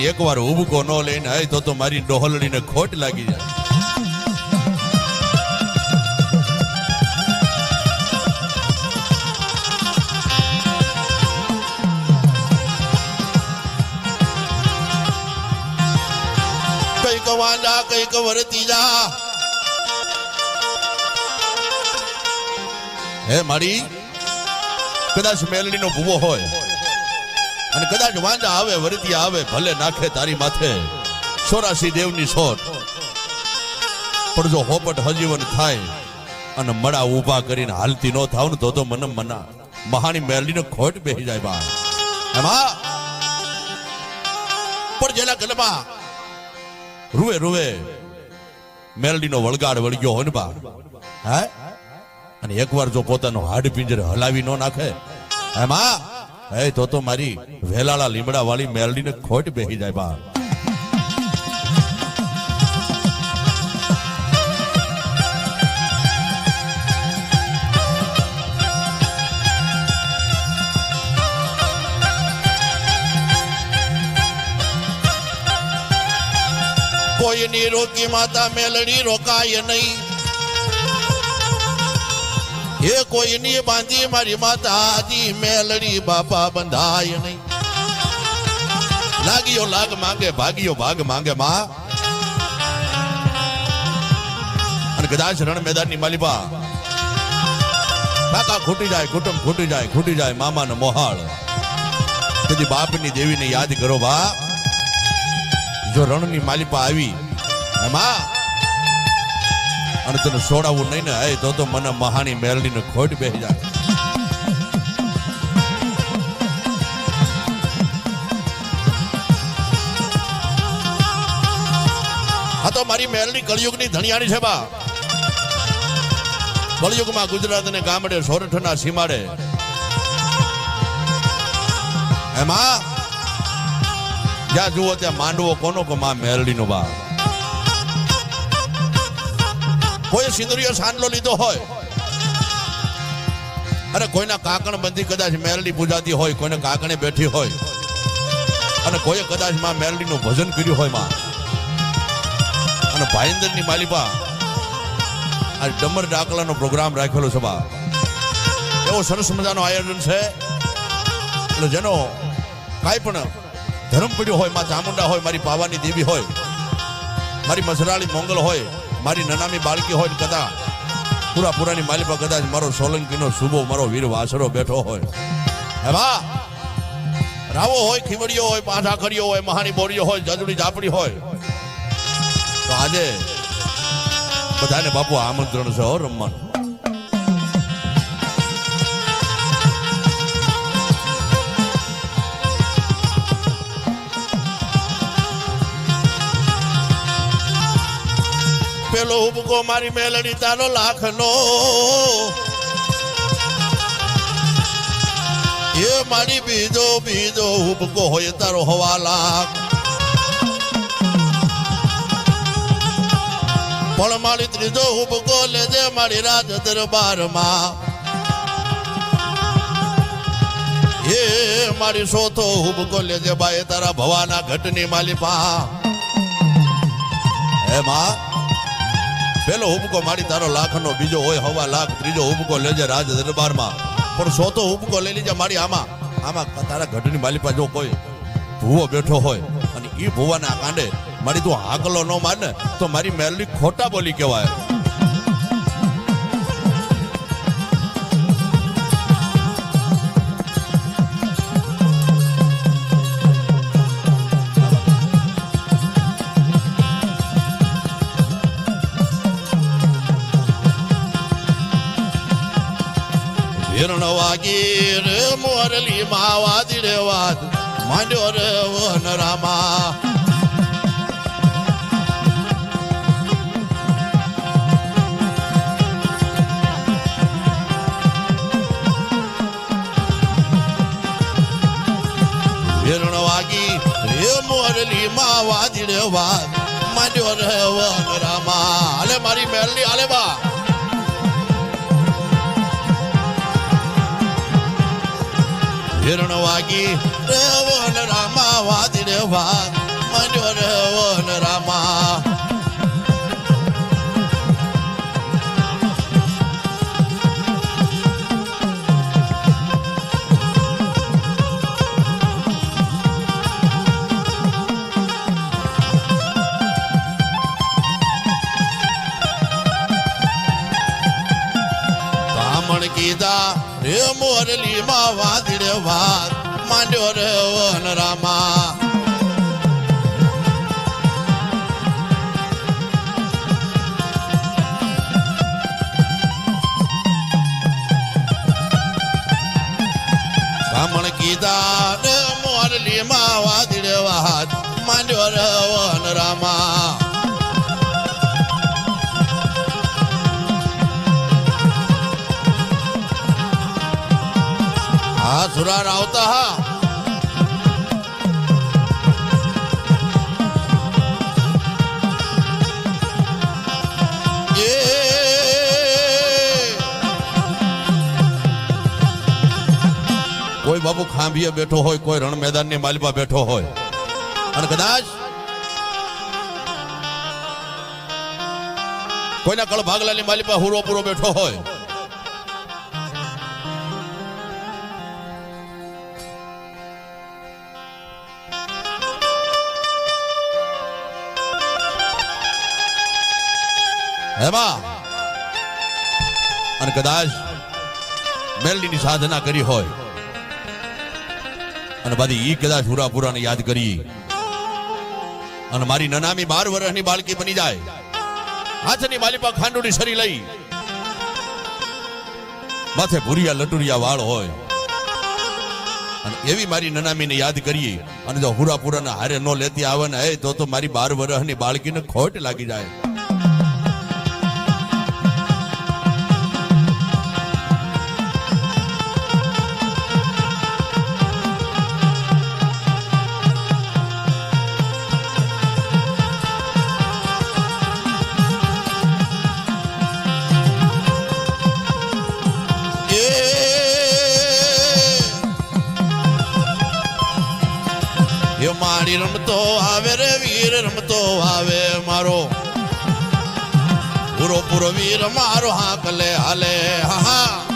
અને એકવાર ઉભકો ન લઈને આય તો તો મારી ડોહલડીને ખોટ લાગી જાય. કંઈક વાંડા, કંઈક વરતી જા. હે મારી? કદાચ મેલડીનો ભૂવો હોય. અને કદાચ વાંજા આવે વરતિયા આવે, ભલે નાખે તારી માથે. સોરાસી દેવની સોટ પણ જો હોપટ હજીવન થાય અને મડા ઊભા કરીને હાલતી ન થાવ ને તો તો મને મના. મહાની મેલીનો ખોટ બેસી જાય બા. એમાં પણ જેના ગલમાં રૂવે રૂવે મેલડીનો વળગાડ વળગ્યો હોય ને બા. હે? અને એકવાર જો પોતાનો હાડ પિંજર હલાવી ન નાખે. એમાં એ તો તો મારી વેલાળા લીમડા વાળી મેલડીને ખોટ બેસી જાય બા. કોઈની રોકી માતા મેલડી રોકાય નહીં. એ કોઈની બાંધી મારી માતાજી મેલડી બાપા બંધાય નહીં. લાગ્યો લાગ માંગે ભાગ્યો ભાગ માંગે માં. અને કદાચ રણ મેદાનની માલિપા. કાકા ખૂટી જાય, કુટુંબ ખૂટી જાય ખૂટી જાય મામાનો મોહાળ. તેથી બાપની દેવીને યાદ કરો બા. જો રણની માલિપા આવી એમાં અને તને છોડાવવું નહીં ને, એ તો તો મને મહાની મેલડીને ખોટ બેસી જાય. હા તો મારી મેલડી કળિયુગની ધણિયાણી છે બા. કળિયુગમાં ગુજરાત ને ગામડે સોરઠના સીમાડે. એમાં? જ્યાં જુઓ ત્યાં માંડવો કોનો કો માં મેરડીનો બા? કોઈ સિંદુરીયો સાંડલો લીધો હોય. અને કોઈના કાકણ બંધી કદાચ મેરડી પૂજાતી હોય, કોઈને કાકણે બેઠી હોય. અને કોઈએ કદાચમાં મેરડીનું ભજન કર્યું હોયમાં. અને ભાઈંદરની માલિપા આ ડમર ડાકલાનો પ્રોગ્રામ રાખેલો છે બા એવો સરસ મજાનો આયોજન છે. એટલે જેનો કાંઈ પણ ધર્મ પડ્યો હોય, માં ચામુંડા હોય, મારી પાવાની દેવી હોય, મારી મસરાળી મોંગલ હોય મારી નાનામી બાળકી હોય કદા પૂરા પૂરાની પર કદાચ મારો સોલંકીનો સુબો, મારો વીર વાસરો બેઠો હોય. હે બા, રાવો હોય ખીવડીઓ હોય પાઠા કર્યો હોય, મહાની બોરીઓ હોય, જજડી જાપડી હોય. તો આજે બધાને બાપુ આમંત્રણ છે હો રમવાનું. પેલો ઉબકો મારી મેલડી તારો લાખનો એ મારી બીજો બીજો ઉબકો હોય તારો હવા લાખ પણ મારી ત્રીજો ઉબકો લેજે મારી રાજ દરબારમાં એ મારી સોથો ઉબકો લેજે બાએ તારા ભવાના ઘટની માલિપા હે માં પેલો હુબકો મારી તારો લાખનો, બીજો હોય હવા લાખ, ત્રીજો હુબકો લેજે રાજ દરબારમાં. પણ સોતો હુબકો લઈ લીજે મારી આમાં. આમાં તારા ગઢની માલિપા જો કોઈ ભૂવો બેઠો હોય અને એ ભૂવાના કાંડે મારી તું હાકલો ન માને તો મારી મેલની ખોટા બોલી કહેવાય. રે મોરલી માં વાદી રે વાદ માંડ્યો રે વન રામા. હિરણ વાગી રે મોરલી વાદી રે વાદ માંડ્યો રે વન રામા. આલે મારી મેલની હાલે બા. હિરણવાગી રવન રામા વાદ રેવા મજો રવન રામા. અરલી માં વાદળે વાત માંડ્યો રે વન રામા બ્રાહ્મણ કીધા રે મોરલી માં વાદળે વાત માંડ્યો રે વન રામા હા સુરાર આવતા હા એ કોઈ બાપુ ખાંભીએ બેઠો હોય કોઈ રણ મેદાનની માલિપા બેઠો હોય અને કદાચ કોઈના કળ ભાગલાની માલિપા હુરો પૂરો બેઠો હોય એમાં અને કદાચ મેલડીની સાધના કરી હોય. અને બધી ઈ કદાચ હુરાપુરાને યાદ કરી. અને મારી નનામી બાર વર્ષની બાળકી બની જાય. હાથની માલિપા ખાંડુની સરી લઈ. માથે ભૂરિયા લટુરિયા વાળ હોય. અને એવી મારી નનામીને યાદ કરીએ અને જો હુરાપુરાના હારે ન લેતી આવે ને, એ તો તો મારી બાર વર્ષની બાળકીને ખોટ લાગી જાય. મારી રમતો આવે રે વીર, રમતો આવે મારો. પૂરો પૂરો વીર મારો હાકલે હાલે, હા હા.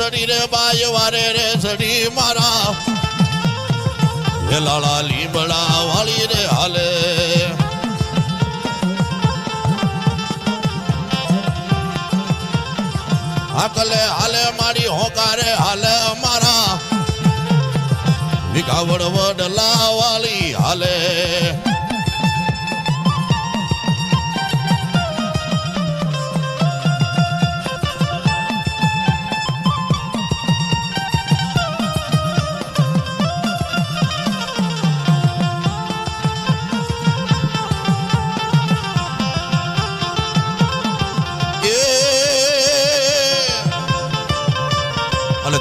ચડી રે બાય વારે રે સડી મારા. હે લાલા લીમડા વાળી રે હાલે. હાકલે હાલે, મારી હોકારે હાલે મારા. વિકાવડ વડલા વાલી હાલે.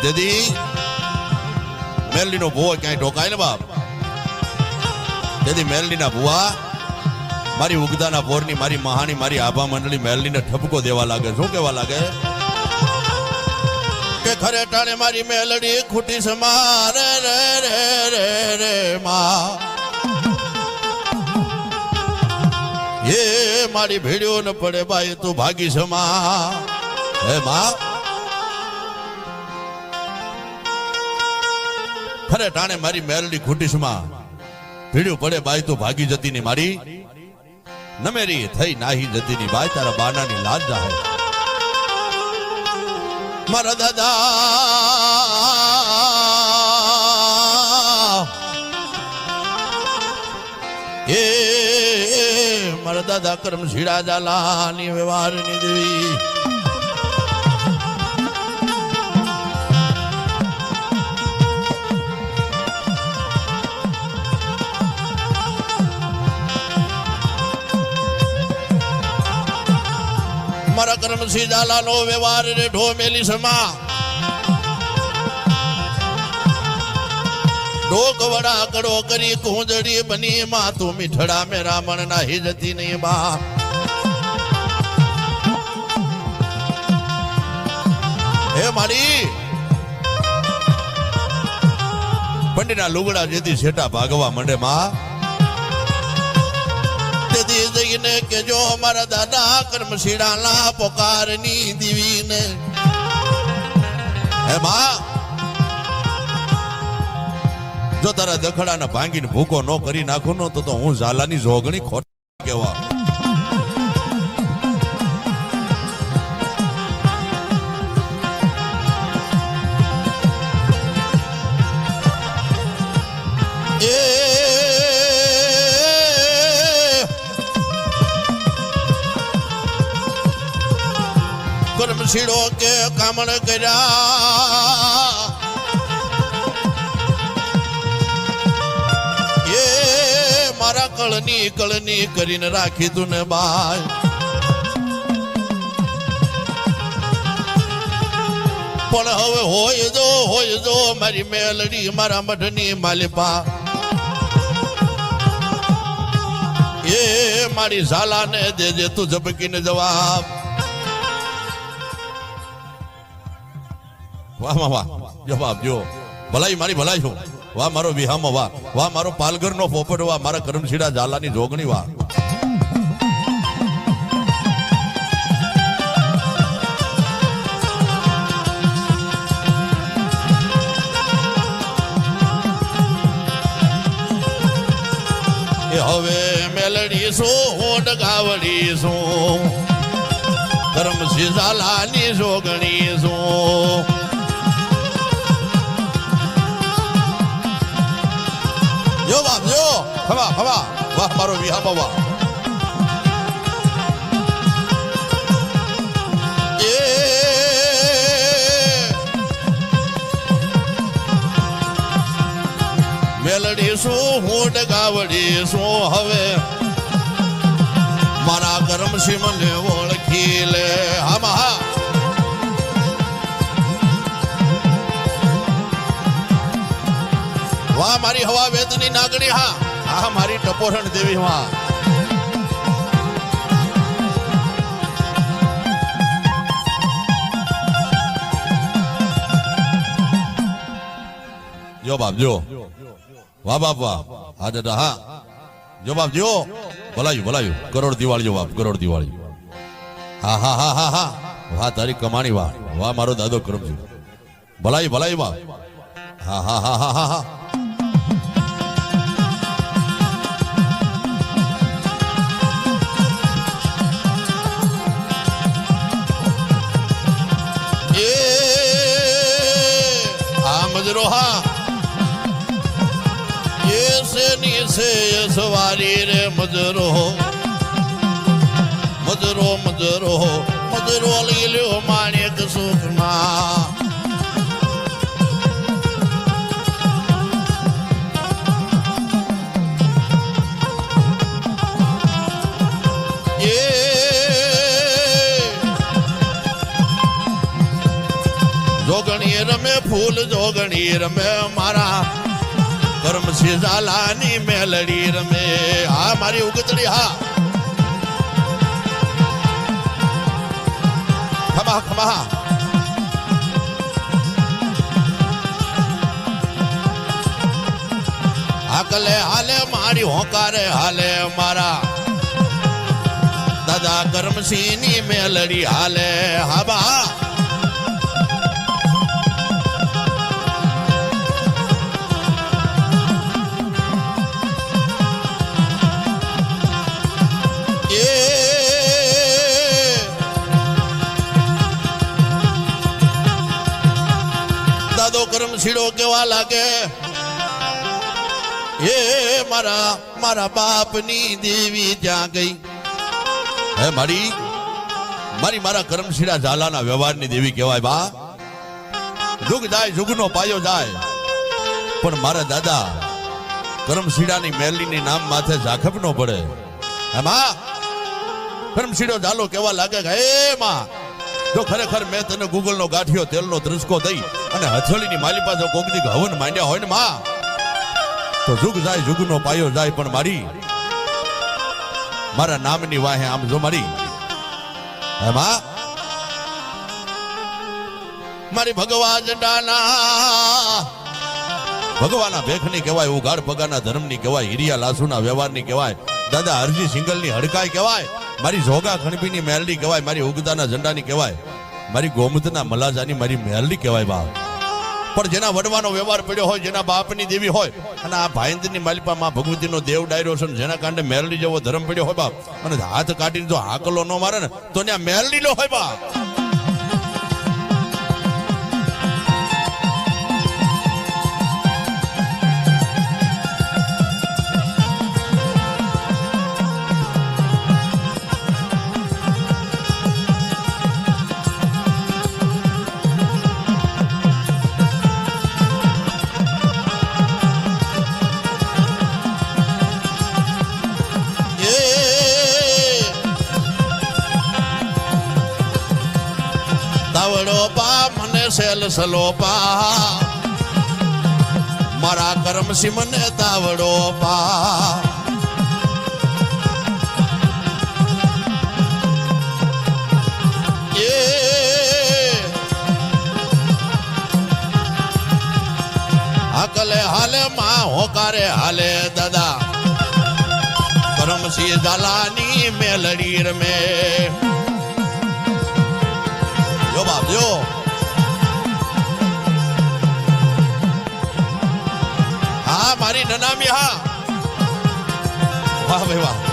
તેથી મેલડીનો ભૂવો ક્યાંય ઢોકાય ને બાપ તેથી મેલડીના ભૂવા મારી ઉગદાના પોરની મારી મહાની મારી આભા મંડળી મેલડીને ઠપકો દેવા લાગે શું કહેવા લાગે કે ખરે ટાણે મારી મેલડી ખૂટી સમારે રે રે રે રે માં એ મારી ભીડ્યો ન પડે બાઈ તું ભાગી સમા હે માં ખરે ટાણે મારી મેલડી ખૂટીસમાં ભીડ્યું પડે બાઈ તો ભાગી જતી ની મારી. નમેરી થઈ નાહી જતી ની બાઈ, તારા બાનાની લાજ જાહે. મારા દાદા, એ મારા દાદા કરમ શીડા જાલાની વ્યવહારની દેવી. મારા કરમસિંહ ઝાલાનો વ્યવહાર રે ઢો મેલી સમા. ડોક વડા કડો કરી કુંજડી બની માં તું મીઠડા મે રામણ ના હિજતી નહીં બા. હે મારી બંડીના લુગડા જેથી શેટા ભાગવા મંડે માં. તેથી કેજો મારા દાદા કર્મશીળાના પોકારની દીવીને. હે માં, જો તારા દખડાને ભાંગીને ભૂકો ન કરી નાખું, ને તો હું ઝાલાની જોગણી ખોટ કામણ કર્યા. એ મારા કળની કળની કરીને રાખી તું ને બાય. પણ હવે હોય જો હોય જો, મારી મેલડી મારા મઢની માલિપા. એ મારી ઝાલાને દેજે તું ઝબકીને જવાબ. વાહ વાહ વાહ. જવાબ જો. ભલાઈ મારી, ભલાઈ છું. વાહ, મારો વિહામો, વાહ. વાહ, મારો પાલઘર નો પોપટ, વાહ, મારા કરમશીડા ઝાલાની જોગણી, વાહ. હવે મેલડી શું ગાવડી શું કરમ ઝાલાની જોગણી શું મારો વિહા બાવા મેલડી શું હું ગાવડી શું હવે મારા ગરમ સિમને ઓળખી લે હા વાહ મારી હવા વેદની નાગણી હા આ મારી ટપોરણ દેવી વાહ જો બાપ જો વાહ બાપ વાહ હા દાદા હા જો બાપ જો ભલાયું ભલાયું કરોડ દિવાળી જો બાપ કરોડ દિવાળી હા હા હા હા હા વાહ તારી કમાણી વાહ વાહ મારો દાદો કરમજી ભલાઈ ભલાઈ બાપ હા હા હા હા હા હા આ મજરો હા એ સે ની સે સવારી રે મજરો? મજરો મજરો મજરો લઈ લ્યો માણેક સુખમાં. જોગણી રમે, ફૂલ જોગણી રમે, મારા કર્મ ઝાલાની મેલડી રમે. હા, મારી ઉગતડી, હા. ખમા ખમા હાકલે, હાલે, મારી હોકારે, હાલે, મારા દાદા કરમસિંહની મેલડી, હાલે. હા, બા. છીડો લાગે. એ મારા મારા બાપની દેવી ત્યાં ગઈ. હે, મારી મારી મારા કરમશીડા ઝાલાના વ્યવહારની દેવી કહેવાય, બા. જુગ જાય જુગનો પાયો જાય. પણ મારા દાદા કરમશીડાની મેલીની નામ માથે ઝાખપ નો પડે. હે, મા. કરમશીડો ઝાલો કેવા લાગે હે, માં, જો ખરેખર મેં તને ગૂગલનો ગાંઠિયો, તેલનો ત્રસકો દઈ અને હથેળીની માલી પાસે કોકની હવન માંડ્યા હોય ને માં, તો જુગ જાય, જુગનો પાયો જાય પણ મારી. મારા નામની વાહે આમ જો મારી. એમાં મારી ભગવા જડાના ભગવાના ભેખની કહેવાય, ઉઘાડ પગાના ધર્મની કહેવાય, હિરિયા લાસુના વ્યવહારની કહેવાય, દાદા હરજી સિંગલની હડકાઈ કહેવાય, મારી જોગા ખણપીની મેલડી કહેવાય, મારી ઉગદાના ઝંડાની કહેવાય. મારી ગોમતના મલાજાની મારી મેલડી કહેવાય બાપ. પણ જેના વડવાનો વ્યવહાર પડ્યો હોય, જેના બાપની દેવી હોય, અને આ ભાઈંદની માલિપા માં ભગવતીનો દેવ ડાયરો છે જેના કારણે મેલડી જેવો ધર્મ પડ્યો હોય બાપ. અને હાથ કાઢીને જો હાકલો ન મારે ને, તો ત્યાં મેલડી નો હોય બાપ. સેલ સલોપા. મારા કરમ સિમને તાવડો પા. હકલે હાલે માં, હોકારે હાલે દાદા. કરમસી દાલાની મેલડી રમે. નનામી હા વાહ ભાઈ વાહ